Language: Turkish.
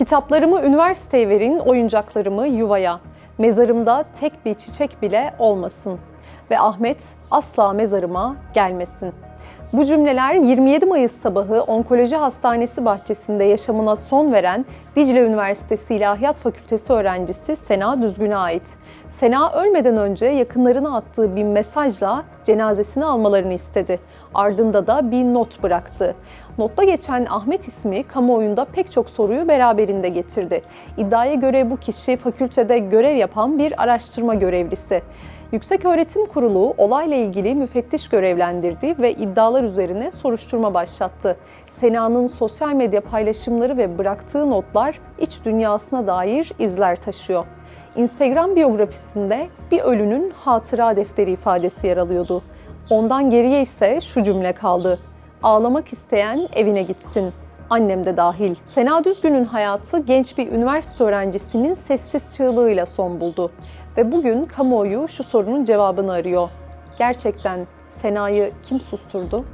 Kitaplarımı üniversiteye verin, oyuncaklarımı yuvaya. Mezarımda tek bir çiçek bile olmasın. Ve Ahmet asla mezarıma gelmesin. Bu cümleler 27 Mayıs sabahı Onkoloji Hastanesi bahçesinde yaşamına son veren Dicle Üniversitesi İlahiyat Fakültesi öğrencisi Sena Düzgün'e ait. Sena ölmeden önce yakınlarına attığı bir mesajla cenazesini almalarını istedi. Ardında da bir not bıraktı. Notta geçen Ahmet ismi kamuoyunda pek çok soruyu beraberinde getirdi. İddiaya göre bu kişi fakültede görev yapan bir araştırma görevlisi. Yükseköğretim Kurulu olayla ilgili müfettiş görevlendirdi ve iddialar üzerine soruşturma başlattı. Sena'nın sosyal medya paylaşımları ve bıraktığı notlar iç dünyasına dair izler taşıyor. Instagram biyografisinde bir ölünün hatıra defteri ifadesi yer alıyordu. Ondan geriye ise şu cümle kaldı. Ağlamak isteyen evine gitsin. Annem de dahil. Sena Düzgün'ün hayatı genç bir üniversite öğrencisinin sessiz çığlığıyla son buldu. Ve bugün kamuoyu şu sorunun cevabını arıyor. Gerçekten Sena'yı kim susturdu?